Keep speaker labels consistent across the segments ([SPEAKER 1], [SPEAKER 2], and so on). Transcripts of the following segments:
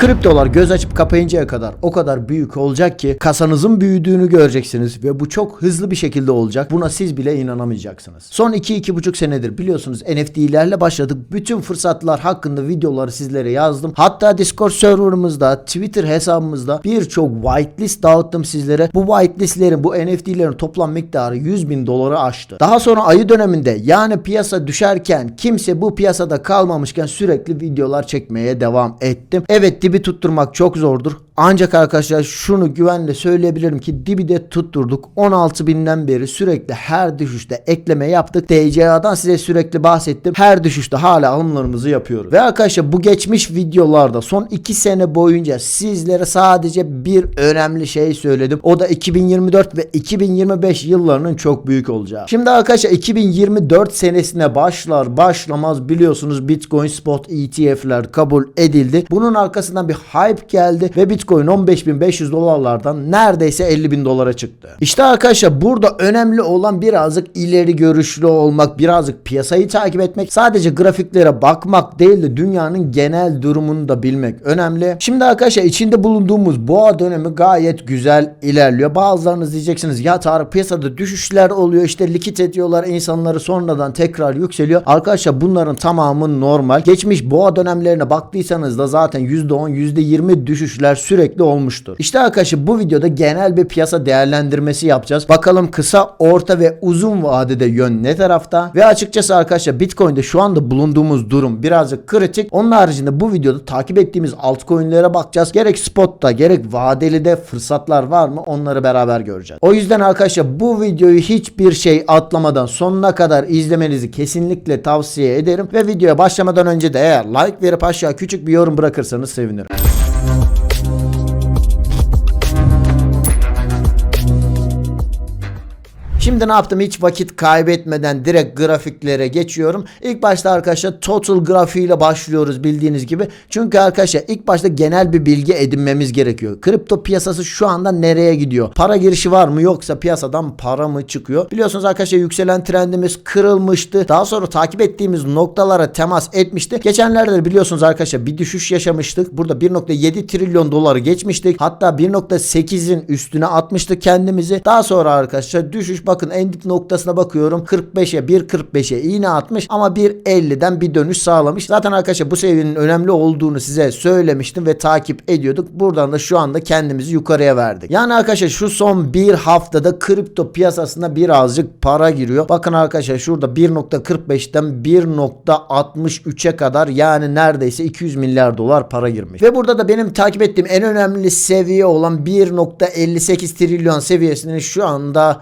[SPEAKER 1] Kriptolar göz açıp kapayıncaya kadar o kadar büyük olacak ki kasanızın büyüdüğünü göreceksiniz ve bu çok hızlı bir şekilde olacak. Buna siz bile inanamayacaksınız. Son 2-2,5 senedir biliyorsunuz NFT'lerle başladık. Bütün fırsatlar hakkında videoları sizlere yazdım. Hatta Discord serverımızda, Twitter hesabımızda birçok whitelist dağıttım sizlere. Bu whitelistlerin, bu NFT'lerin toplam miktarı 100 bin doları aştı. Daha sonra ayı döneminde yani piyasa düşerken kimse bu piyasada kalmamışken sürekli videolar çekmeye devam ettim. Evet dibi tutturmak çok zordur. Ancak arkadaşlar şunu güvenle söyleyebilirim ki dibi de tutturduk. 16 binden beri sürekli her düşüşte ekleme yaptık. DCA'dan size sürekli bahsettim. Her düşüşte hala alımlarımızı yapıyoruz. Ve arkadaşlar bu geçmiş videolarda son 2 sene boyunca sizlere sadece bir önemli şey söyledim. O da 2024 ve 2025 yıllarının çok büyük olacağı. Şimdi arkadaşlar 2024 senesine başlar başlamaz biliyorsunuz Bitcoin spot ETF'ler kabul edildi. Bunun arkasından bir hype geldi ve Bitcoin 15.500 dolarlardan neredeyse 50 bin dolara çıktı. İşte arkadaşlar burada önemli olan birazcık ileri görüşlü olmak, birazcık piyasayı takip etmek, sadece grafiklere bakmak değil de dünyanın genel durumunu da bilmek önemli. Şimdi arkadaşlar içinde bulunduğumuz boğa dönemi gayet güzel ilerliyor. Bazılarınız diyeceksiniz ya Tarık piyasada düşüşler oluyor işte likit ediyorlar insanları sonradan tekrar yükseliyor. Arkadaşlar bunların tamamı normal. Geçmiş boğa dönemlerine baktıysanız da zaten %10 %20 düşüşler sürekli olmuştur. İşte arkadaşlar bu videoda genel bir piyasa değerlendirmesi yapacağız. Bakalım kısa, orta ve uzun vadede yön ne tarafta? Ve açıkçası arkadaşlar Bitcoin'de şu anda bulunduğumuz durum birazcık kritik. Onun haricinde bu videoda takip ettiğimiz altcoin'lere bakacağız. Gerek spotta gerek vadeli de fırsatlar var mı onları beraber göreceğiz. O yüzden arkadaşlar bu videoyu hiçbir şey atlamadan sonuna kadar izlemenizi kesinlikle tavsiye ederim. Ve videoya başlamadan önce de eğer like verip aşağı küçük bir yorum bırakırsanız sevinirim. Şimdi ne yaptım? Hiç vakit kaybetmeden direkt grafiklere geçiyorum. İlk başta arkadaşlar total grafiğiyle başlıyoruz bildiğiniz gibi. Çünkü arkadaşlar ilk başta genel bir bilgi edinmemiz gerekiyor. Kripto piyasası şu anda nereye gidiyor? Para girişi var mı yoksa piyasadan para mı çıkıyor? Biliyorsunuz arkadaşlar yükselen trendimiz kırılmıştı. Daha sonra takip ettiğimiz noktalara temas etmişti. Geçenlerde de biliyorsunuz arkadaşlar bir düşüş yaşamıştık. Burada 1.7 trilyon doları geçmiştik. Hatta 1.8'in üstüne atmıştık kendimizi. Daha sonra arkadaşlar düşüş bakın en dip noktasına bakıyorum 45'e 1.45'e iğne atmış ama 1.50'den bir dönüş sağlamış. Zaten arkadaşlar bu seviyenin önemli olduğunu size söylemiştim ve takip ediyorduk. Buradan da şu anda kendimizi yukarıya verdik. Yani arkadaşlar şu son bir haftada kripto piyasasına birazcık para giriyor. Bakın arkadaşlar şurada 1.45'ten 1.63'e kadar yani neredeyse 200 milyar dolar para girmiş. Ve burada da benim takip ettiğim en önemli seviye olan 1.58 trilyon seviyesinin şu anda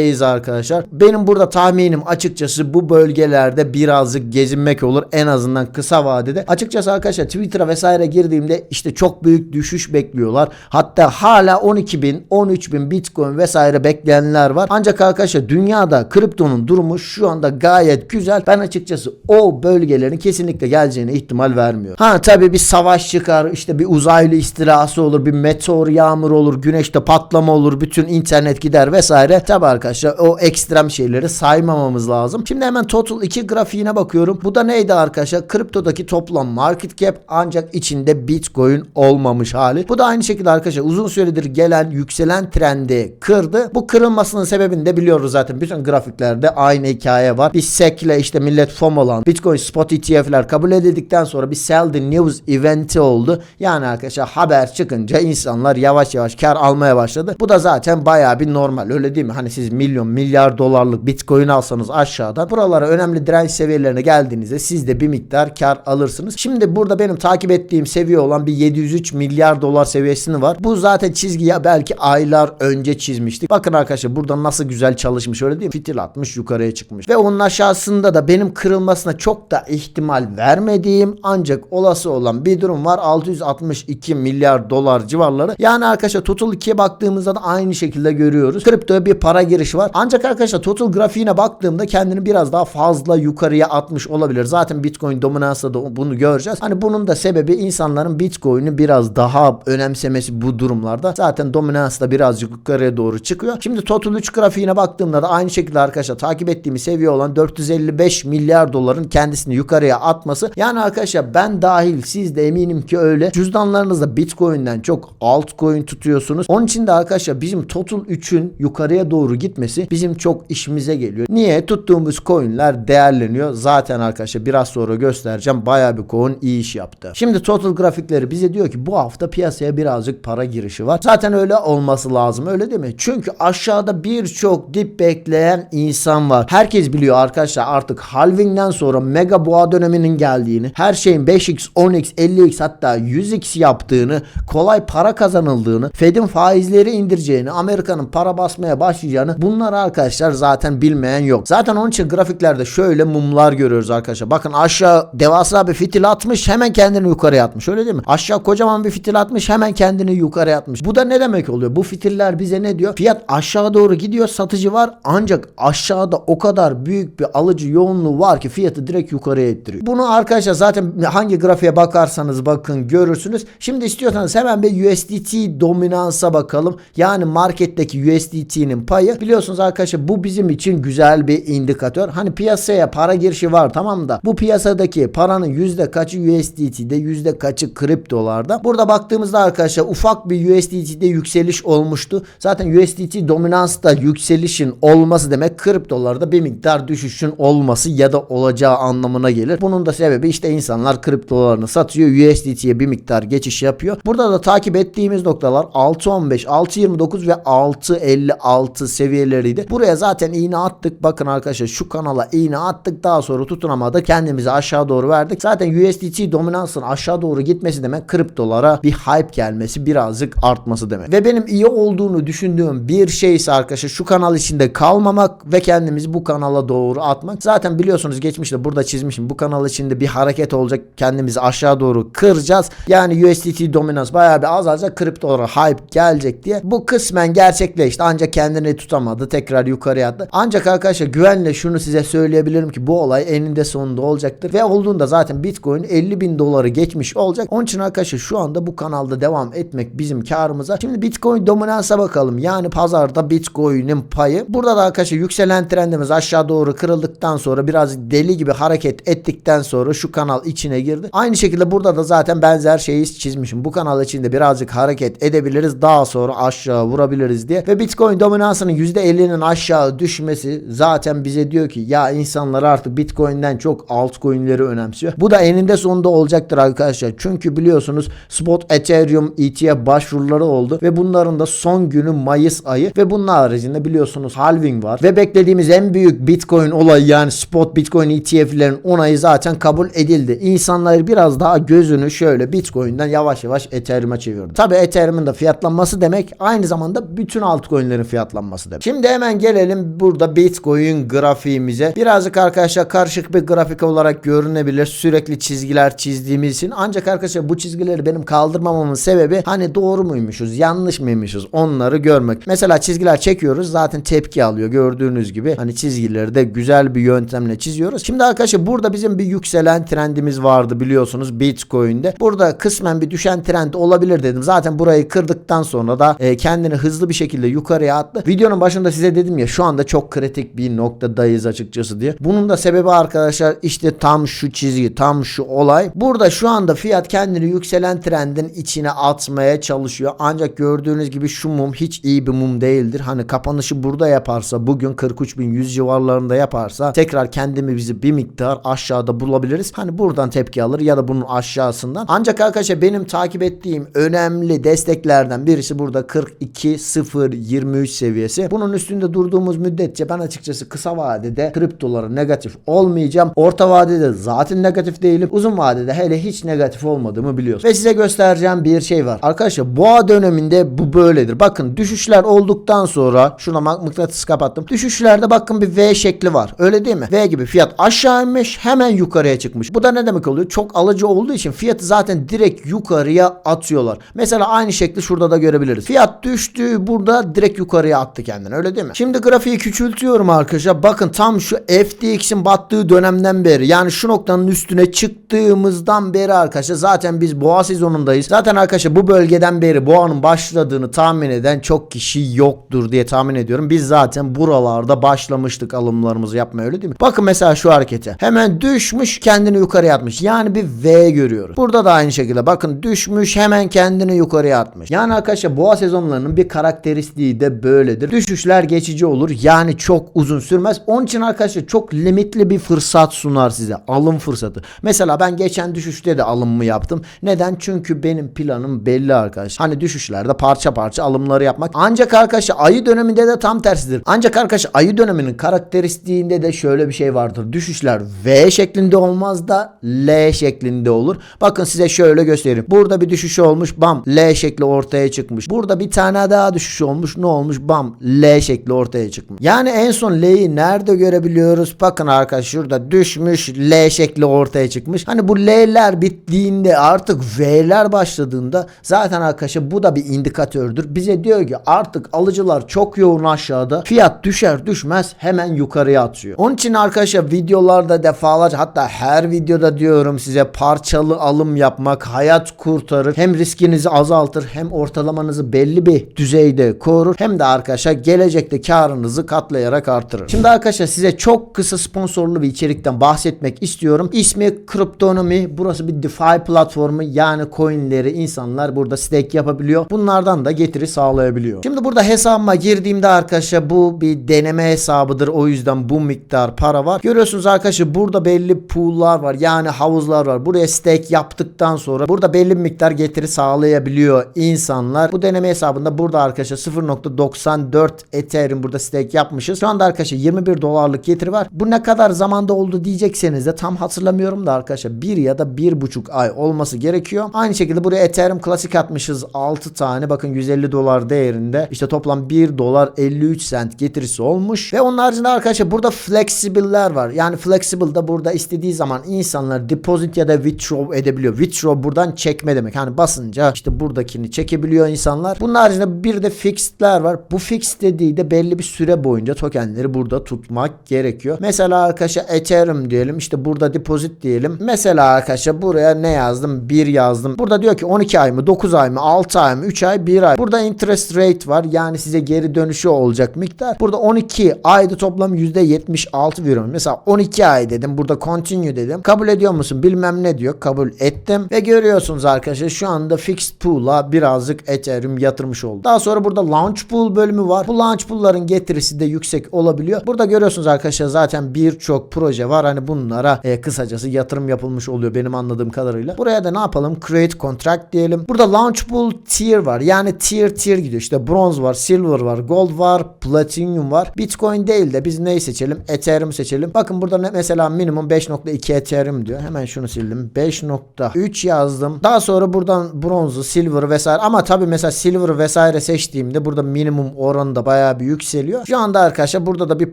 [SPEAKER 1] üstündeyiz arkadaşlar. Benim burada tahminim açıkçası bu bölgelerde birazcık gezinmek olur en azından kısa vadede. Açıkçası arkadaşlar Twitter'a vesaire girdiğimde işte çok büyük düşüş bekliyorlar. Hatta hala 12 bin, 13 bin Bitcoin vesaire bekleyenler var. Ancak arkadaşlar dünyada kriptonun durumu şu anda gayet güzel. Ben açıkçası o bölgelerin kesinlikle geleceğine ihtimal vermiyor. Ha tabii bir savaş çıkar, işte bir uzaylı istilası olur, bir meteor yağmur olur, güneşte patlama olur, bütün internet gider vesaire. Tabii arkadaşlar o ekstrem şeyleri saymamamız lazım. Şimdi hemen Total 2 grafiğine bakıyorum. Bu da neydi arkadaşlar? Kriptodaki toplam market cap ancak içinde Bitcoin olmamış hali. Bu da aynı şekilde arkadaşlar uzun süredir gelen yükselen trendi kırdı. Bu kırılmasının sebebini de biliyoruz zaten. Bütün grafiklerde aynı hikaye var. Bir SEC ile işte millet FOM olan Bitcoin spot ETF'ler kabul edildikten sonra bir sell the news eventi oldu. Yani arkadaşlar haber çıkınca insanlar yavaş yavaş kar almaya başladı. Bu da zaten bayağı bir normal öyle değil mi? Hani siz milyon milyar dolarlık Bitcoin alsanız aşağıdan buralara önemli direnç seviyelerine geldiğinizde siz de bir miktar kar alırsınız. Şimdi burada benim takip ettiğim seviye olan bir 703 milyar dolar seviyesini var. Bu zaten çizgiyi belki aylar önce çizmiştik. Bakın arkadaşlar burada nasıl güzel çalışmış öyle değil mi? Fitil atmış yukarıya çıkmış. Ve onun aşağısında da benim kırılmasına çok da ihtimal vermediğim ancak olası olan bir durum var. 662 milyar dolar civarları. Yani arkadaşlar Total 2'ye baktığımızda da aynı şekilde görüyoruz. Kriptoya bir para girişi girişi var. Ancak arkadaşlar total grafiğine baktığımda kendini biraz daha fazla yukarıya atmış olabilir. Zaten Bitcoin dominansı da bunu göreceğiz. Hani bunun da sebebi insanların Bitcoin'i biraz daha önemsemesi bu durumlarda. Zaten dominans da birazcık yukarıya doğru çıkıyor. Şimdi total 3 grafiğine baktığımda da aynı şekilde arkadaşlar takip ettiğimiz seviye olan 455 milyar doların kendisini yukarıya atması. Yani arkadaşlar ben dahil siz de eminim ki öyle. Cüzdanlarınızda Bitcoin'den çok altcoin tutuyorsunuz. Onun için de arkadaşlar bizim total 3'ün yukarıya doğru gitmesi bizim çok işimize geliyor. Niye? Tuttuğumuz coin'ler değerleniyor. Zaten arkadaşlar biraz sonra göstereceğim. Bayağı bir coin iyi iş yaptı. Şimdi total grafikleri bize diyor ki bu hafta piyasaya birazcık para girişi var. Zaten öyle olması lazım öyle değil mi? Çünkü aşağıda birçok dip bekleyen insan var. Herkes biliyor arkadaşlar artık halvingden sonra mega boğa döneminin geldiğini, her şeyin 5x, 10x, 50x hatta 100x yaptığını, kolay para kazanıldığını, Fed'in faizleri indireceğini, Amerika'nın para basmaya başlayacağını bunlar arkadaşlar zaten bilmeyen yok. Zaten onun için grafiklerde şöyle mumlar görüyoruz arkadaşlar. Bakın aşağı devasa bir fitil atmış hemen kendini yukarıya atmış. Öyle değil mi? Aşağı kocaman bir fitil atmış hemen kendini yukarıya atmış. Bu da ne demek oluyor? Bu fitiller bize ne diyor? Fiyat aşağı doğru gidiyor satıcı var ancak aşağıda o kadar büyük bir alıcı yoğunluğu var ki fiyatı direkt yukarıya ettiriyor. Bunu arkadaşlar zaten hangi grafiğe bakarsanız bakın görürsünüz. Şimdi istiyorsanız hemen bir USDT dominansa bakalım. Yani marketteki USDT'nin payı. Biliyorsunuz arkadaşlar bu bizim için güzel bir indikatör. Hani piyasaya para girişi var tamam da bu piyasadaki paranın yüzde kaçı USDT'de yüzde kaçı kriptolarda. Burada baktığımızda arkadaşlar ufak bir USDT'de yükseliş olmuştu. Zaten USDT dominansta yükselişin olması demek kriptolarda bir miktar düşüşün olması ya da olacağı anlamına gelir. Bunun da sebebi işte insanlar kriptolarını satıyor. USDT'ye bir miktar geçiş yapıyor. Burada da takip ettiğimiz noktalar 6.15, 6.29 ve 6.56 seviyeleriydi. Buraya zaten iğne attık. Bakın arkadaşlar şu kanala iğne attık. Daha sonra tutunamadık. Kendimizi aşağı doğru verdik. Zaten USDT dominansın aşağı doğru gitmesi demek kriptolara bir hype gelmesi birazcık artması demek. Ve benim iyi olduğunu düşündüğüm bir şey ise arkadaşlar şu kanal içinde kalmamak ve kendimizi bu kanala doğru atmak. Zaten biliyorsunuz geçmişte burada çizmişim. Bu kanal içinde bir hareket olacak. Kendimizi aşağı doğru kıracağız. Yani USDT dominans bayağı bir azalacak. Kriptolara hype gelecek diye. Bu kısmen gerçekleşti. Ancak kendini tutamadı. Tekrar yukarıya attı. Ancak arkadaşlar güvenle şunu size söyleyebilirim ki bu olay eninde sonunda olacaktır. Ve olduğunda zaten Bitcoin 50 bin doları geçmiş olacak. Onun için arkadaşlar şu anda bu kanalda devam etmek bizim karımıza. Şimdi Bitcoin dominansa bakalım. Yani pazarda Bitcoin'in payı. Burada da arkadaşlar yükselen trendimiz aşağı doğru kırıldıktan sonra biraz deli gibi hareket ettikten sonra şu kanal içine girdi. Aynı şekilde burada da zaten benzer şeyi çizmişim. Bu kanal içinde birazcık hareket edebiliriz. Daha sonra aşağı vurabiliriz diye. Ve Bitcoin dominansının %50'nin aşağı düşmesi zaten bize diyor ki ya insanlar artık Bitcoin'den çok altcoin'leri önemsiyor. Bu da eninde sonunda olacaktır arkadaşlar. Çünkü biliyorsunuz spot Ethereum ETF başvuruları oldu ve bunların da son günü Mayıs ayı ve bunun haricinde biliyorsunuz halving var ve beklediğimiz en büyük Bitcoin olayı yani spot Bitcoin ETF'lerin onayı zaten kabul edildi. İnsanlar biraz daha gözünü şöyle Bitcoin'den yavaş yavaş Ethereum'a çevirdi. Tabi Ethereum'un da fiyatlanması demek aynı zamanda bütün altcoin'lerin fiyatlanması demek. Şimdi hemen gelelim burada Bitcoin grafiğimize. Birazcık arkadaşlar karışık bir grafik olarak görünebilir. Sürekli çizgiler çizdiğimiz için. Ancak arkadaşlar bu çizgileri benim kaldırmamamın sebebi hani doğru muymuşuz, yanlış mıymışız onları görmek. Mesela çizgiler çekiyoruz zaten tepki alıyor gördüğünüz gibi. Hani çizgileri de güzel bir yöntemle çiziyoruz. Şimdi arkadaşlar burada bizim bir yükselen trendimiz vardı biliyorsunuz Bitcoin'de. Burada kısmen bir düşen trend olabilir dedim. Zaten burayı kırdıktan sonra da e, kendini hızlı bir şekilde yukarıya attı. Videonun başında size dedim ya şu anda çok kritik bir noktadayız açıkçası diye. Bunun da sebebi arkadaşlar işte tam şu çizgi, tam şu olay. Burada şu anda fiyat kendini yükselen trendin içine atmaya çalışıyor. Ancak gördüğünüz gibi şu mum hiç iyi bir mum değildir. Hani kapanışı burada yaparsa bugün 43.100 civarlarında yaparsa tekrar kendimi bizi bir miktar aşağıda bulabiliriz. Hani buradan tepki alır ya da bunun aşağısından. Ancak arkadaşlar benim takip ettiğim önemli desteklerden birisi burada 42.023 seviyesi. Bunun üstünde durduğumuz müddetçe ben açıkçası kısa vadede kriptolara negatif olmayacağım. Orta vadede zaten negatif değilim. Uzun vadede hele hiç negatif olmadığımı biliyorsun. Ve size göstereceğim bir şey var. Arkadaşlar boğa döneminde bu böyledir. Bakın düşüşler olduktan sonra şuna mıknatıs kapattım. Düşüşlerde bakın bir V şekli var. Öyle değil mi? V gibi fiyat aşağı inmiş hemen yukarıya çıkmış. Bu da ne demek oluyor? Çok alıcı olduğu için fiyatı zaten direkt yukarıya atıyorlar. Mesela aynı şekli şurada da görebiliriz. Fiyat düştü burada direkt yukarıya attı kendini. Zaten öyle değil mi? Şimdi grafiği küçültüyorum arkadaşlar. Bakın tam şu FTX'in battığı dönemden beri yani şu noktanın üstüne çıktığımızdan beri arkadaşlar zaten biz boğa sezonundayız. Zaten arkadaşlar bu bölgeden beri boğanın başladığını tahmin eden çok kişi yoktur diye tahmin ediyorum. Biz zaten buralarda başlamıştık alımlarımızı yapmaya öyle değil mi? Bakın mesela şu harekete. Hemen düşmüş kendini yukarıya atmış. Yani bir V görüyoruz. Burada da aynı şekilde bakın düşmüş hemen kendini yukarıya atmış. Yani arkadaşlar boğa sezonlarının bir karakteristiği de böyledir. Düşüşler geçici olur. Yani çok uzun sürmez. Onun için arkadaşlar çok limitli bir fırsat sunar size. Alım fırsatı. Mesela ben geçen düşüşte de alımımı yaptım. Neden? Çünkü benim planım belli arkadaşlar. Hani düşüşlerde parça parça alımları yapmak. Ancak arkadaşlar ayı döneminde de tam tersidir. Ancak arkadaşlar ayı döneminin karakteristiğinde de şöyle bir şey vardır. Düşüşler V şeklinde olmaz da L şeklinde olur. Bakın size şöyle göstereyim. Burada bir düşüş olmuş. Bam L şekli ortaya çıkmış. Burada bir tane daha düşüş olmuş. Ne olmuş? Bam L şekli ortaya çıkmış. Yani en son L'yi nerede görebiliyoruz? Bakın arkadaşlar şurada düşmüş L şekli ortaya çıkmış. Hani bu L'ler bittiğinde artık V'ler başladığında zaten arkadaşlar bu da bir indikatördür. Bize diyor ki artık alıcılar çok yoğun aşağıda. Fiyat düşer düşmez hemen yukarıya atıyor. Onun için arkadaşlar videolarda defalarca hatta her videoda diyorum size parçalı alım yapmak hayat kurtarır. Hem riskinizi azaltır hem ortalamanızı belli bir düzeyde korur. Hem de arkadaşlar gelecekte karınızı katlayarak artırır. Şimdi arkadaşlar size çok kısa sponsorlu bir içerikten bahsetmek istiyorum. İsmi Kriptonomi. Burası bir DeFi platformu. Yani coinleri insanlar burada stake yapabiliyor. Bunlardan da getiri sağlayabiliyor. Şimdi burada hesabıma girdiğimde arkadaşlar bu bir deneme hesabıdır. O yüzden bu miktar para var. Görüyorsunuz arkadaşlar burada belli pool'lar var. Yani havuzlar var. Buraya stake yaptıktan sonra burada belli bir miktar getiri sağlayabiliyor insanlar. Bu deneme hesabında burada arkadaşlar 0.94 Ethereum burada stake yapmışız. Şu anda arkadaşlar 21 dolarlık getiri var. Bu ne kadar zamanda oldu diyecekseniz de tam hatırlamıyorum da arkadaşlar 1 ya da 1.5 ay olması gerekiyor. Aynı şekilde buraya Ethereum Classic atmışız 6 tane bakın 150 dolar değerinde. İşte toplam 1 dolar 53 cent getirisi olmuş. Ve onun haricinde arkadaşlar burada flexible'ler var. Yani flexible da burada istediği zaman insanlar deposit ya da withdraw edebiliyor. Withdraw buradan çekme demek. Hani basınca işte buradakini çekebiliyor insanlar. Bunun haricinde bir de fixed'ler var. Bu fixed dediği de belli bir süre boyunca tokenleri burada tutmak gerekiyor. Mesela arkadaşlar Ethereum diyelim. işte burada deposit diyelim. Mesela arkadaşlar buraya ne yazdım? 1 yazdım. Burada diyor ki 12 ay mı, 9 ay mı, 6 ay mı, 3 ay, 1 ay. Burada interest rate var. Yani size geri dönüşü olacak miktar. Burada 12 ayda toplam %76 veriyorum. Mesela 12 ay dedim. Burada continue dedim. Kabul ediyor musun? Bilmem ne diyor. Kabul ettim. Ve görüyorsunuz arkadaşlar şu anda fixed pool'a birazcık Ethereum yatırmış oldu. Daha sonra burada launch pool bölümü var. Bu launch pool'ların getirisi de yüksek olabiliyor. Burada görüyorsunuz arkadaşlar zaten birçok proje var. Hani bunlara e, kısacası yatırım yapılmış oluyor benim anladığım kadarıyla. Buraya da ne yapalım? Create contract diyelim. Burada launch pool tier var. Yani tier tier gidiyor. İşte bronze var, silver var, gold var, platinum var. Bitcoin değil de biz neyi seçelim? Ethereum seçelim. Bakın burada ne, mesela minimum 5.2 Ethereum diyor. Hemen şunu sildim. 5.3 yazdım. Daha sonra buradan bronzu, silver vesaire ama tabi mesela silver vesaire seçtiğimde burada minimum oranı da bayağı bir yükseliyor. Şu anda arkadaşlar burada da bir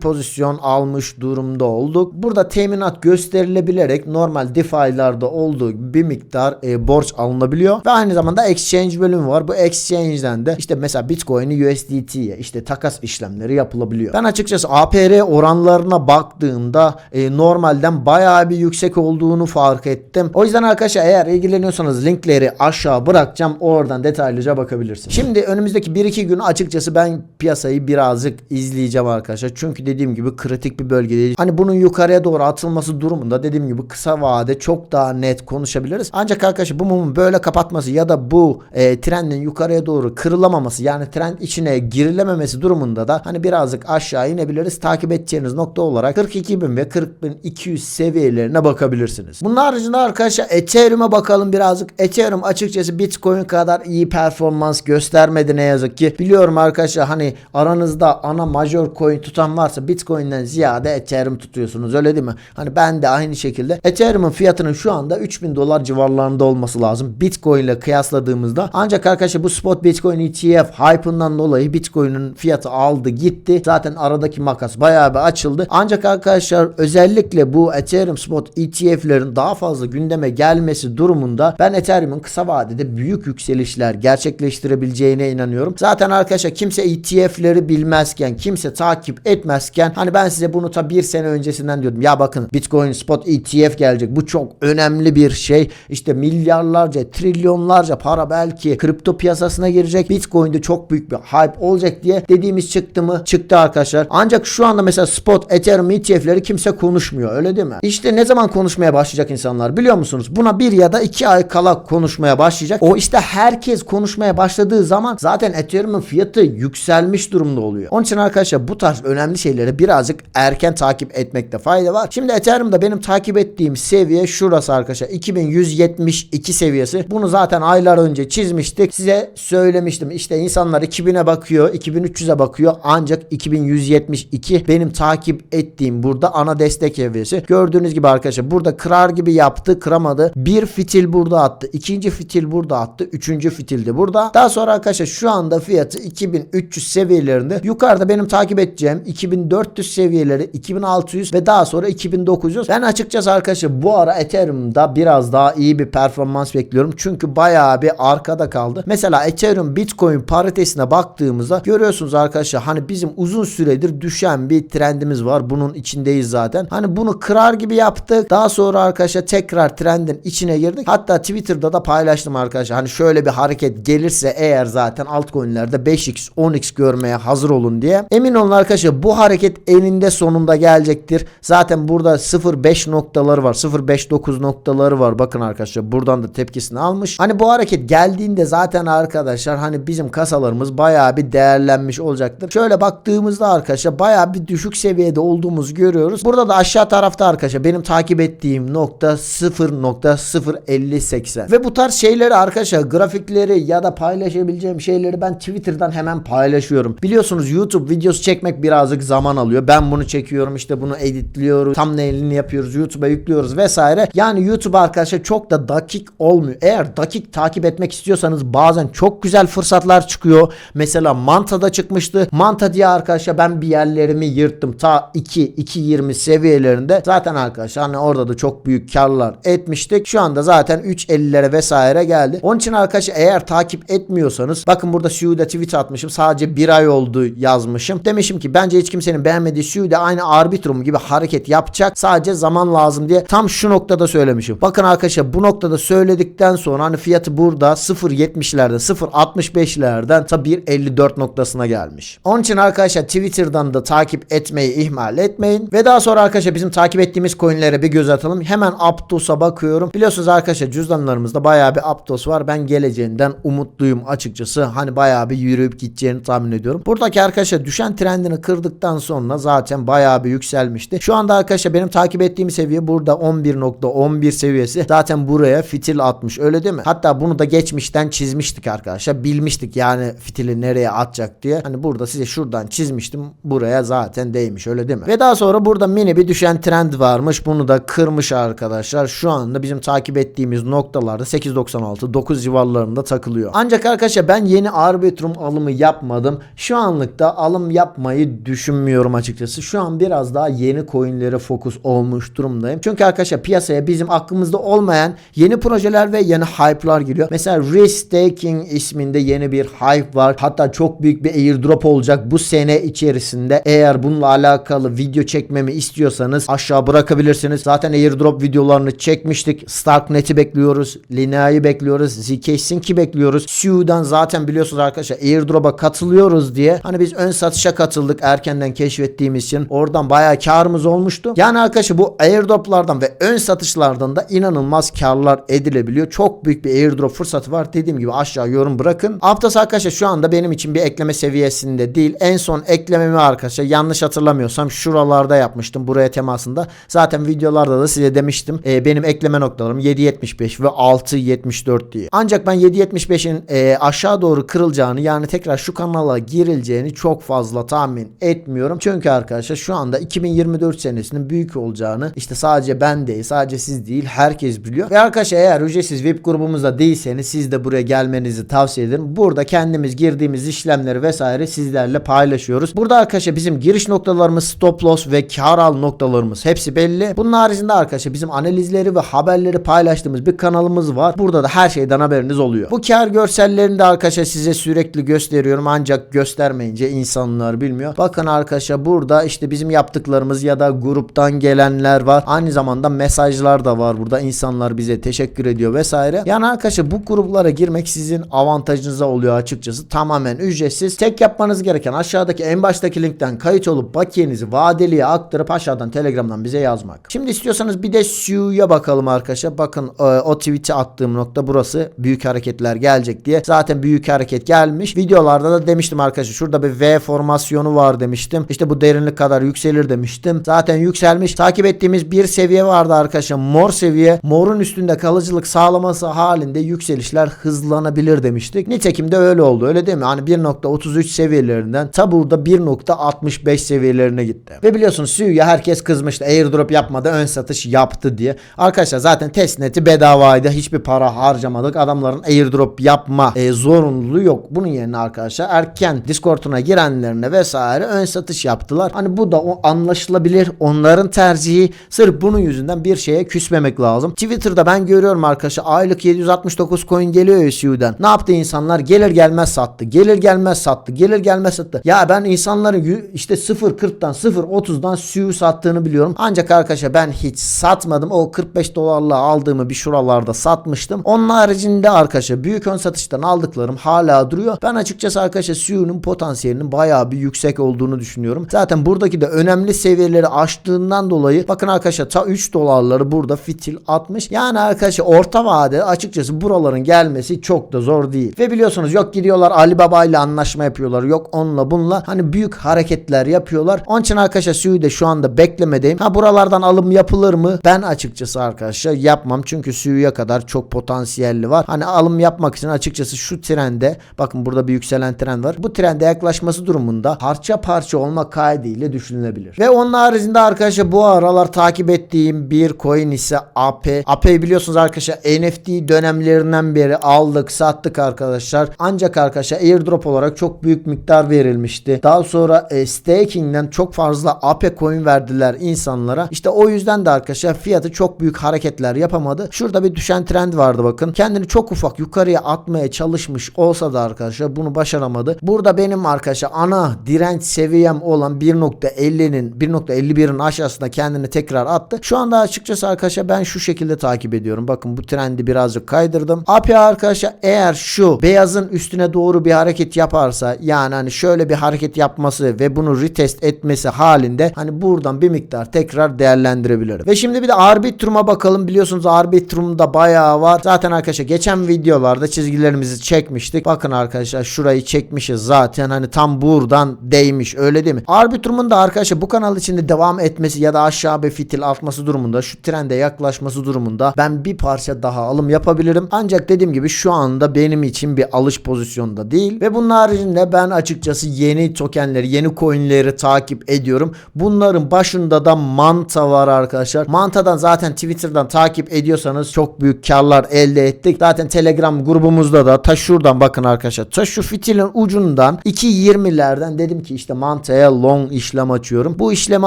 [SPEAKER 1] pozisyon almış durumda olduk. Burada teminat gösterilebilerek normal DeFi'larda olduğu bir miktar e, borç alınabiliyor. Ve aynı zamanda exchange bölümü var. Bu exchange'den de işte mesela Bitcoin'i USDT'ye işte takas işlemleri yapılabiliyor. Ben açıkçası APR oranlarına baktığımda e, normalden bayağı bir yüksek olduğunu fark ettim. O yüzden arkadaşlar eğer ilgileniyorsanız linkleri aşağı bırakacağım. Oradan detaylıca bakabilirsiniz. Şimdi önümüzdeki 1-2 gün açıkçası ben piyasayı birazcık izleyeceğim arkadaşlar. Çünkü dediğim gibi kritik bir bölgedeyiz. Hani bunun yukarıya doğru atılması durumunda dediğim gibi kısa vade çok daha net konuşabiliriz. Ancak arkadaşlar bu mumun böyle kapatması ya da bu e, trendin yukarıya doğru kırılamaması yani trend içine girilememesi durumunda da hani birazcık aşağı inebiliriz. Takip edeceğiniz nokta olarak 42.000 ve 40.200 seviyelerine bakabilirsiniz. Bunun haricinde arkadaşlar Ethereum'a bakalım birazcık. Ethereum açıkçası Bitcoin kadar iyi performans göstermedi ne yazık ki. Biliyorum arkadaşlar hani aranızda ana major coin tutan varsa Bitcoin'den ziyade Ethereum tutuyorsunuz öyle değil mi? Hani ben de aynı şekilde Ethereum'un fiyatının şu anda 3000 dolar civarlarında olması lazım. Bitcoin ile kıyasladığımızda. Ancak arkadaşlar bu spot Bitcoin ETF hype'ından dolayı Bitcoin'in fiyatı aldı gitti. Zaten aradaki makas bayağı bir açıldı. Ancak arkadaşlar özellikle bu Ethereum spot ETF'lerin daha fazla gündeme gelmesi durumunda ben Ethereum'un kısa vadede büyük yükselişler gerçekleştirebileceğine inanıyorum. Zaten arkadaşlar kimse ETF'leri gelişmeleri bilmezken kimse takip etmezken hani ben size bunu ta bir sene öncesinden diyordum. Ya bakın Bitcoin Spot ETF gelecek. Bu çok önemli bir şey. İşte milyarlarca, trilyonlarca para belki kripto piyasasına girecek. Bitcoin'de çok büyük bir hype olacak diye dediğimiz çıktı mı? Çıktı arkadaşlar. Ancak şu anda mesela Spot, Ethereum ETF'leri kimse konuşmuyor. Öyle değil mi? İşte ne zaman konuşmaya başlayacak insanlar biliyor musunuz? Buna bir ya da iki ay kala konuşmaya başlayacak. O işte herkes konuşmaya başladığı zaman zaten Ethereum'un fiyatı yükselmiş durumda oluyor. Onun için arkadaşlar bu tarz önemli şeyleri birazcık erken takip etmekte fayda var. Şimdi Ethereum'da benim takip ettiğim seviye şurası arkadaşlar. 2172 seviyesi. Bunu zaten aylar önce çizmiştik. Size söylemiştim. İşte insanlar 2000'e bakıyor, 2300'e bakıyor. Ancak 2172 benim takip ettiğim burada ana destek seviyesi. Gördüğünüz gibi arkadaşlar burada kırar gibi yaptı, kıramadı. Bir fitil burada attı. ikinci fitil burada attı. Üçüncü fitil de burada. Daha sonra arkadaşlar şu anda fiyatı 2300 seviyelerinde. Yukarıda benim takip edeceğim 2400 seviyeleri, 2600 ve daha sonra 2900. Ben açıkçası arkadaşlar bu ara Ethereum'da biraz daha iyi bir performans bekliyorum. Çünkü bayağı bir arkada kaldı. Mesela Ethereum Bitcoin paritesine baktığımızda görüyorsunuz arkadaşlar hani bizim uzun süredir düşen bir trendimiz var. Bunun içindeyiz zaten. Hani bunu kırar gibi yaptık. Daha sonra arkadaşlar tekrar trendin içine girdik. Hatta Twitter'da da paylaştım arkadaşlar. Hani şöyle bir hareket gelirse eğer zaten altcoin'lerde 5x 10x görmeye hazır olun diye. Emin olun arkadaşlar bu hareket eninde sonunda gelecektir. Zaten burada 0.5 noktaları var. 0.59 noktaları var. Bakın arkadaşlar buradan da tepkisini almış. Hani bu hareket geldiğinde zaten arkadaşlar hani bizim kasalarımız bayağı bir değerlenmiş olacaktır. Şöyle baktığımızda arkadaşlar bayağı bir düşük seviyede olduğumuzu görüyoruz. Burada da aşağı tarafta arkadaşlar benim takip ettiğim nokta 0.05080 ve bu tarz şeyleri arkadaşlar grafikleri ya da paylaşabileceğim şeyleri ben Twitter'dan hemen paylaşıyorum. Biliyorsunuz YouTube videosu çekmek birazcık zaman alıyor. Ben bunu çekiyorum işte bunu editliyoruz. Thumbnail'ini yapıyoruz. YouTube'a yüklüyoruz vesaire. Yani YouTube arkadaşlar çok da dakik olmuyor. Eğer dakik takip etmek istiyorsanız bazen çok güzel fırsatlar çıkıyor. Mesela Manta'da çıkmıştı. Manta diye arkadaşlar ben bir yerlerimi yırttım. Ta 2 2.20 seviyelerinde. Zaten arkadaşlar hani orada da çok büyük karlar etmiştik. Şu anda zaten 3.50'lere vesaire geldi. Onun için arkadaşlar eğer takip etmiyorsanız bakın burada Su'da tweet atmışım. Sadece bir ay oldu yazmışım. Demişim ki bence hiç kimsenin beğenmediği Su'da aynı Arbitrum gibi hareket yapacak. Sadece zaman lazım diye tam şu noktada söylemişim. Bakın arkadaşlar bu noktada söyledikten sonra hani fiyatı burada 0.70'lerden 0.65'lerden tabi 1.54 noktasına gelmiş. Onun için arkadaşlar Twitter'dan da takip etmeyi ihmal etmeyin. Ve daha sonra arkadaşlar bizim takip ettiğimiz coinlere bir göz atalım. Hemen Aptos'a bakıyorum. Biliyorsunuz arkadaşlar cüzdanlarımızda bayağı bir Aptos var. Ben geleceğinden umutluyum açıkçası. Hani bayağı bir yürüyüp gideceğini tahmin ediyorum. Buradaki arkadaşlar düşen trendini kırdıktan sonra zaten bayağı bir yükselmişti. Şu anda arkadaşlar benim takip ettiğim seviye burada 11.11 seviyesi. Zaten buraya fitil atmış öyle değil mi? Hatta bunu da geçmişten çizmiştik arkadaşlar. Bilmiştik yani fitili nereye atacak diye. Hani burada size şuradan çizmiştim. Buraya zaten değmiş öyle değil mi? Ve daha sonra burada mini bir düşen trend varmış. Bunu da kırmış arkadaşlar. Şu anda bizim takip ettiğimiz noktalarda 8.96 9 civarlarında takılıyor. Ancak arkadaşlar ben yeni Arbitrum alımı yapmadım. Şu anlıkta alım yapmayı düşünmüyorum açıkçası. Şu an biraz daha yeni coinlere fokus olmuş durumdayım. Çünkü arkadaşlar piyasaya bizim aklımızda olmayan yeni projeler ve yeni hype'lar giriyor. Mesela Restaking isminde yeni bir hype var. Hatta çok büyük bir airdrop olacak bu sene içerisinde. Eğer bununla alakalı video çekmemi istiyorsanız aşağı bırakabilirsiniz. Zaten airdrop videolarını çekmiştik. Starknet'i bekliyoruz. Linea'yı bekliyoruz. ZK Sync'i bekliyoruz. Su'dan zaten biliyorsunuz arkadaşlar airdrop'a katılıyoruz diye. Hani biz ön satışa katıldık erkenden keşfettiğimiz için. Oradan bayağı karımız olmuştu. Yani arkadaşlar bu airdroplardan ve ön satışlardan da inanılmaz karlar edilebiliyor. Çok büyük bir airdrop fırsatı var. Dediğim gibi aşağı yorum bırakın. Haftası arkadaşlar şu anda benim için bir ekleme seviyesinde değil. En son eklememi arkadaşlar yanlış hatırlamıyorsam şuralarda yapmıştım. Buraya temasında. Zaten videolarda da size demiştim. e, benim ekleme noktalarım 7.75 ve 6.74 diye. Ancak ben 7.75'in e, aşağı doğru kırılacağını yani tekrar şu kanala girileceğini çok fazla tahmin etmiyorum. Çünkü arkadaşlar şu anda 2024 senesinin büyük olacağını işte sadece ben değil sadece siz değil herkes biliyor. Ve arkadaşlar eğer ücretsiz VIP grubumuzda değilseniz siz de buraya gelmenizi tavsiye ederim. Burada kendimiz girdiğimiz işlemleri vesaire sizlerle paylaşıyoruz. Burada arkadaşlar bizim giriş noktalarımız stop loss ve kar al noktalarımız hepsi belli. Bunun haricinde arkadaşlar bizim analizleri ve haberleri paylaştığımız bir kanalımız var. Burada da her şeyden haberiniz oluyor. Bu kar görsellerini de arkadaşlar size sürekli gösteriyorum ancak göstermeyince insanlar bilmiyor. Bakın arkadaşlar burada işte bizim yaptıklarımız ya da gruptan gelenler var. Aynı zamanda mesajlar da var burada. İnsanlar bize teşekkür ediyor vesaire. Yani arkadaşlar bu gruplara girmek sizin avantajınıza oluyor açıkçası. Tamamen ücretsiz. Tek yapmanız gereken aşağıdaki en baştaki linkten kayıt olup bakiyenizi vadeliye aktarıp aşağıdan Telegram'dan bize yazmak. Şimdi istiyorsanız bir de Su'ya bakalım arkadaşlar. Bakın e, o tweet'i attığım nokta burası. Büyük hareketler gelecek diye. Zaten büyük hareket gelmiş. Videolarda da demiştim arkadaşlar. Şurada bir V formasyonu var demiştim. İşte bu derinlik kadar yükselir demiştim. Zaten yükselmiş. Takip ettiğimiz bir seviye vardı arkadaşlar. Mor seviye. Morun üstünde kalıcılık sağlaması halinde yükselişler hızlanabilir demiştik. Nitekim de öyle oldu. Öyle değil mi? Hani 1.33 seviyelerinden ta burada 1.65 seviyelerine gitti. Ve biliyorsunuz Suya herkes kızmıştı. Airdrop yapmadı ön satış yaptı diye. Arkadaşlar zaten testnet'i bedavaydı. Hiçbir para harcamadık. Adamların airdrop yapma e, zorunluluğu yok. Bunun yerine arkadaşlar erken Discord'una girenlerine vesaire ön satış yaptılar. Hani bu da o anlaşılabilir. Onların tercihi. Sırf bunun yüzünden bir şeye küsmemek lazım. Twitter'da ben görüyorum arkadaşlar aylık 769 coin geliyor SU'dan. Ne yaptı insanlar? Gelir gelmez sattı. Gelir gelmez sattı. Gelir gelmez sattı. Ya ben insanların işte 0.40'dan 0.30'dan SU sattığını biliyorum. Ancak arkadaşlar ben hiç satmadım. O 45 dolarla aldığımı bir şuralarda satmıştım. Onun haricinde arkadaşlar büyük ön satıştan aldıklarım hala duruyor. Ben açıkçası arkadaşlar SU'nun potansiyelinin bayağı bir yüksek olduğunu düşünüyorum. Zaten buradaki de önemli seviyeleri aştığından dolayı bakın arkadaşlar ta 3 dolarları burada fitil atmış. Yani arkadaşlar orta vade açıkçası buraların gelmesi çok da zor değil. Ve biliyorsunuz yok gidiyorlar Alibaba ile anlaşma yapıyorlar. Yok onunla bununla hani büyük hareketler yapıyorlar. Onun için arkadaşlar suyu da şu anda beklemedeyim. Ha buralardan alım yapılır mı? Ben açıkçası arkadaşlar yapmam. Çünkü suya kadar çok potansiyelli var. Hani alım yapmak için açıkçası şu trende bakın burada bir yükselen trend var. Bu trende yaklaşması durumunda parça parça olma kaydıyla düşünülebilir. Ve onun haricinde arkadaşlar bu aralar takip ettiğim bir coin ise AP. AP'yi biliyorsunuz arkadaşlar NFT dönemlerinden beri aldık sattık arkadaşlar. Ancak arkadaşlar airdrop olarak çok büyük miktar verilmişti. Daha sonra e, staking'den çok fazla AP coin verdiler insanlara. İşte o yüzden de arkadaşlar fiyatı çok büyük hareketler yapamadı. Şurada bir düşen trend vardı bakın. Kendini çok ufak yukarıya atmaya çalışmış olsa da arkadaşlar bunu başaramadı. Burada benim arkadaşlar ana direnç seviyem olan 1.50'nin 1.51'in aşağısında kendini tekrar attı. Şu anda açıkçası arkadaşlar ben şu şekilde takip ediyorum. Bakın bu trendi birazcık kaydırdım. AP arkadaşlar eğer şu beyazın üstüne doğru bir hareket yaparsa yani hani şöyle bir hareket yapması ve bunu retest etmesi halinde hani buradan bir miktar tekrar değerlendirebilirim. Ve şimdi bir de Arbitrum'a bakalım. Biliyorsunuz Arbitrum'da bayağı var. Zaten arkadaşlar geçen videolarda çizgilerimizi çekmiştik. Bakın arkadaşlar şurayı çekmişiz zaten hani tam buradan değmiş öyle değil mi? Arbitrum'un da arkadaşlar bu kanal içinde devam etmesi ya da aşağı bir fitil artması durumunda şu trende yaklaşması durumunda ben bir parça daha alım yapabilirim. Ancak dediğim gibi şu anda benim için bir alış pozisyonda değil. Ve bunun haricinde ben açıkçası yeni tokenleri, yeni coinleri takip ediyorum. Bunların başında da Manta var arkadaşlar. Manta'dan zaten Twitter'dan takip ediyorsanız çok büyük karlar elde ettik. Zaten Telegram grubumuzda da ta şuradan bakın arkadaşlar. Ta şu fitilin ucundan 2.20'lerden dedim ki işte Manta'ya long işlem açıyorum. Bu işlemi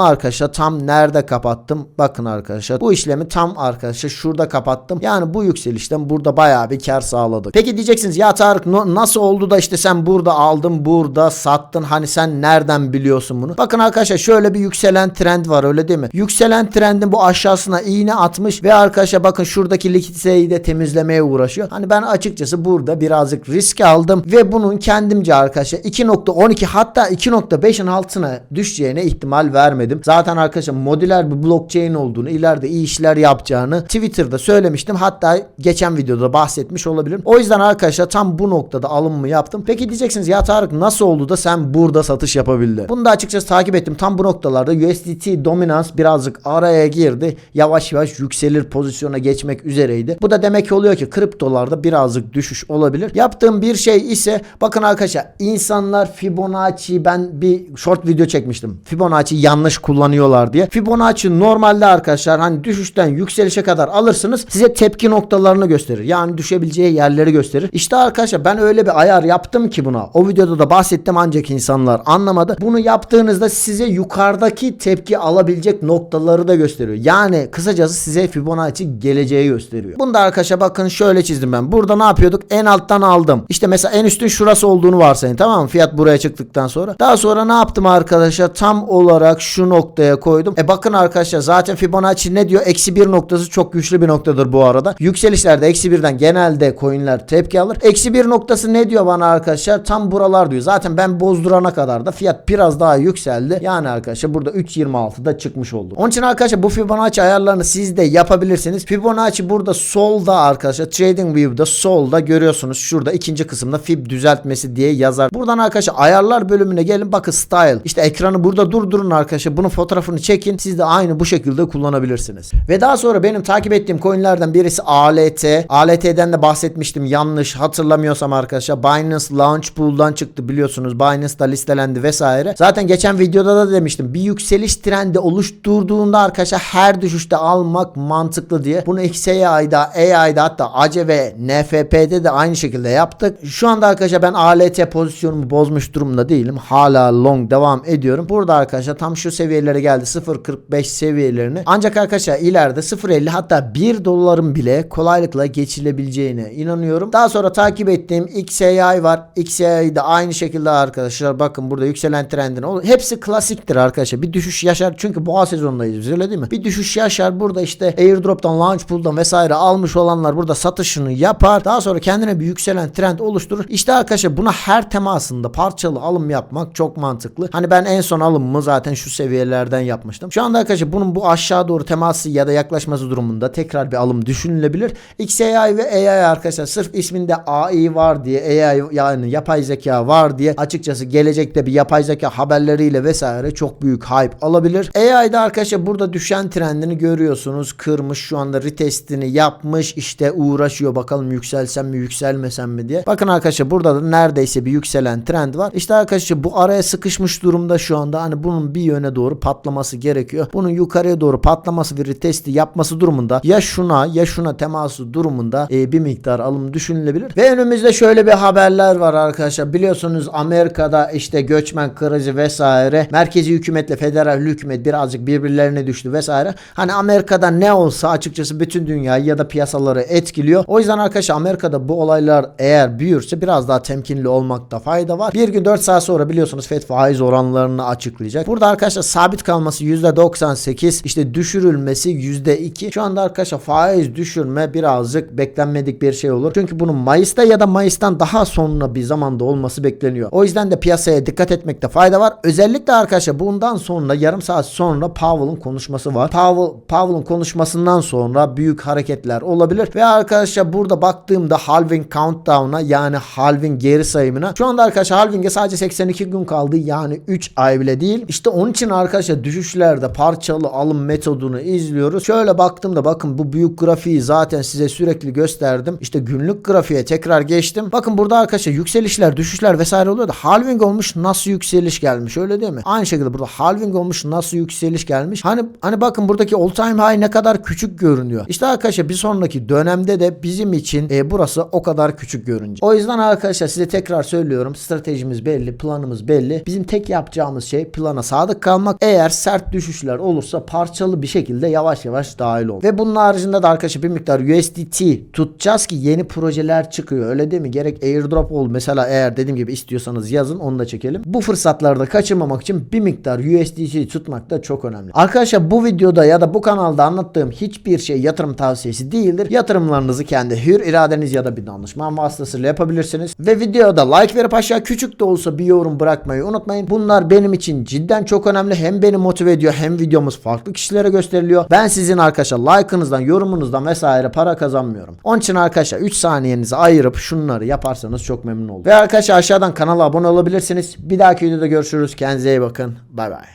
[SPEAKER 1] arkadaşlar tam nerede kapattım? Bakın arkadaşlar. Bu işlemi tam arkadaşlar şurada kapattım. Yani bu yükselişten burada bayağı bir kar sağladık. Peki diyeceksiniz ya Tarık nasıl oldu da işte sen burada aldın burada sattın hani sen nereden biliyorsun bunu? Bakın arkadaşlar şöyle bir yükselen trend var öyle değil mi? Yükselen trendin bu aşağısına iğne atmış ve arkadaşlar bakın şuradaki likiditeyi de temizlemeye uğraşıyor. Hani ben açıkçası burada birazcık risk aldım ve bunun kendimce arkadaşlar 2.12 hatta 2.5'in altına düşeceğine ihtimal vermedim. Zaten arkadaşlar modüler bir blockchain olduğunu ileride iyi işler yapacağını Twitter'da söylemiştim. Hatta geçen videoda bahsetmiş olabilirim. O yüzden arkadaşlar tam bu noktada alımımı yaptım. Peki diyeceksiniz ya Tarık nasıl oldu da sen burada satış yapabildin? Bunu da açıkçası takip ettim. Tam bu noktalarda USDT dominans birazcık araya girdi. Yavaş yavaş yükselir pozisyona geçmek üzereydi. Bu da demek oluyor ki kriptolarda birazcık düşüş olabilir. Yaptığım bir şey ise bakın arkadaşlar insanlar Fibonacci ben bir short video çekmiştim. Fibonacci yanlış kullanıyorlar diye. Fibonacci normalde arkadaşlar hani düşüşten yükselişe kadar alırsınız size tepki noktalarını gösterir. Yani düşebileceği yerleri gösterir. İşte arkadaşlar ben öyle bir ayar yaptım ki buna. O videoda da bahsettim ancak insanlar anlamadı. Bunu yaptığınızda size yukarıdaki tepki alabilecek noktaları da gösteriyor. Yani kısacası size Fibonacci geleceği gösteriyor. Bunda arkadaşlar bakın şöyle çizdim ben. Burada ne yapıyorduk? En alttan aldım. İşte mesela en üstün şurası olduğunu varsayın tamam Tamam fiyat buraya çıktıktan sonra. Daha sonra ne yaptım arkadaşlar? Tam olarak şu noktaya koydum. E bakın arkadaşlar zaten Fibonacci ne diyor? Eksi bir noktası çok güçlü bir noktadır bu arada. Yükselişlerde eksi birden genelde coinler tepki alır. Eksi bir noktası ne diyor bana arkadaşlar? Tam buralar diyor. Zaten ben bozdurana kadar da fiyat biraz daha yükseldi. Yani arkadaşlar burada 3.26'da çıkmış oldu. Onun için arkadaşlar bu Fibonacci ayarlarını siz de yapabilirsiniz. Fibonacci burada solda arkadaşlar Trading View'da solda görüyorsunuz. Şurada ikinci kısımda Fib düzeltmesi diye yazar. Buradan arkadaşlar ayarlar bölümüne gelin bakın style. İşte ekranı burada durdurun arkadaşlar. Bunun fotoğrafını çekin. Siz de aynı bu şekilde kullanabilirsiniz. Ve daha sonra benim takip ettiğim coinlerden birisi ALT. ALT'den de bahsetmiştim yanlış hatırlamıyorsam arkadaşlar. Binance Launch Pool'dan çıktı biliyorsunuz. Binance'da listelendi vesaire. Zaten geçen videoda da demiştim. Bir yükseliş trendi oluşturduğunda arkadaşlar her düşüşte almak mantıklı diye. Bunu XAI'da, AI'da hatta ACE ve NFP'de de aynı şekilde yaptık. Şu anda arkadaşlar ben ALT pozisyonumu bozmuş durumda değilim. Hala long devam ediyorum. Burada arkadaşlar tam şu seviyelere geldi. 0.45 seviyelerini. Ancak arkadaşlar ileride 0.50 hatta 1 doların bile kolaylıkla geçilebileceğine inanıyorum. Daha sonra takip ettiğim XAI var. XAI de aynı şekilde arkadaşlar bakın burada yükselen trendin. Hepsi klasiktir arkadaşlar. Bir düşüş yaşar çünkü boğa sezonundayız öyle değil mi? Bir düşüş yaşar burada işte airdrop'tan launch pool'dan vesaire almış olanlar burada satışını yapar. Daha sonra kendine bir yükselen trend oluşturur. İşte arkadaşlar buna her temasında parçalı alım yapmak çok mantıklı. Hani ben en son alımımı zaten şu seviyelerden yapmıştım. Şu anda arkadaşlar bunun bu aşağı doğru teması ya da yaklaşması durumunda tekrar bir alım düşünülebilir. XAI ve AI arkadaşlar sırf isminde AI var diye AI yani yapay zeka var diye açıkçası gelecekte bir yapay zeka haberleriyle vesaire çok büyük hype alabilir. AI'da arkadaşlar burada düşen trendini görüyorsunuz. Kırmış şu anda retestini yapmış. işte uğraşıyor bakalım yükselsem mi yükselmesem mi diye. Bakın arkadaşlar burada da neredeyse bir yükselen trend var. İşte arkadaşlar bu araya sıkışmış durumda şu anda. Hani bunun bir yöne doğru patlaması gerekiyor. Bunun yukarıya doğru patlaması ve retesti yapması durumunda ya şuna ya şuna teması durumunda e, bir miktar alım düşünülebilir. Ve önümüzde şöyle bir haberler var arkadaşlar. Biliyorsunuz Amerika'da işte göçmen kırıcı vesaire merkezi hükümetle federal hükümet birazcık birbirlerine düştü vesaire. Hani Amerika'da ne olsa açıkçası bütün dünyayı ya da piyasaları etkiliyor. O yüzden arkadaşlar Amerika'da bu olaylar eğer büyürse biraz daha temkinli olmakta fayda var. Bir gün 4 saat sonra biliyorsunuz FED faiz oranlarını açıklayacak. Burada arkadaşlar sabit kalması %98 işte düşürülmesi %2. Şu anda arkadaşlar faiz düşürme birazcık beklenmedik bir şey olur. Çünkü bunun Mayıs'ta ya da Mayıs'tan daha sonra bir zamanda olması bekleniyor. O yüzden de piyasaya dikkat etmekte fayda var. Özellikle arkadaşlar bundan sonra yarım saat sonra Powell'ın konuşması var. Powell Powell'ın konuşmasından sonra büyük hareketler olabilir ve arkadaşlar burada baktığımda halving countdown'a yani halving geri sayımına şu anda arkadaşlar halving'e sadece 82 gün kaldı yani 3 ay bile değil. İşte onun için arkadaşlar düşüşlerde parçalı alım metodunu izliyoruz. Şöyle baktığımda bakın bu büyük grafiği zaten size sürekli gösterdim. İşte günlük grafiğe tekrar geçtim. Bakın burada arkadaşlar yükselişler, düşüşler vesaire oluyor da halving olmuş nasıl yükseliş gelmiş öyle değil mi? Aynı şekilde burada halving olmuş nasıl yükseliş gelmiş? Hani hani bakın buradaki all time high ne kadar küçük görünüyor. İşte arkadaşlar bir sonraki dönemde de bizim için e, burası o kadar küçük görünecek. O yüzden arkadaşlar size tekrar söylüyorum. Stratejimiz belli, planımız belli. Bizim tek yapacağımız şey plana sadık kalmak. Eğer sert düşüşler olursa parçalı bir şekilde yavaş yavaş dahil ol. Ve bunun haricinde de arkadaşlar bir miktar USDT tutacağız ki yeni projeler çıkıyor. Öyle değil mi? Gerek airdrop ol. Mesela eğer dediğim gibi istiyorsanız yazın onu da çekelim. Bu fırsatları da kaçırmamak için bir miktar USDT tutmak da çok önemli. Arkadaşlar bu videoda ya da bu kanalda anlattığım hiçbir şey yatırım tavsiyesi değildir. Yatırımlarınızı kendi hür iradeniz ya da bir danışman vasıtasıyla yapabilirsiniz. Ve videoda like verip aşağı küçük de olsa bir yorum bırakmayı unutmayın. Bunlar benim için cidden çok önemli. Hem beni motive ediyor hem videomuz farklı kişilere gösteriliyor. Ben sizin arkadaşlar like'ınızdan, yorumunuzdan vesaire para kazanmıyorum. Onun için arkadaşlar 3 saniyenizi ayırıp şunları yaparsanız çok memnun olurum. Ve arkadaşlar aşağıdan kanala abone olabilirsiniz. Bir dahaki videoda görüşürüz. Kendinize iyi bakın. Bay bay.